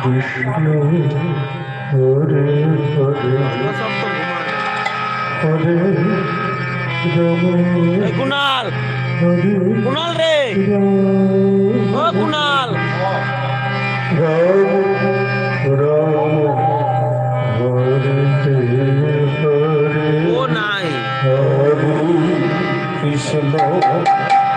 রাম হরে হরে হরে রাম হরে কুনাল রে। ও কুনাল। রাম নাই। হরে কৃষ্ণ।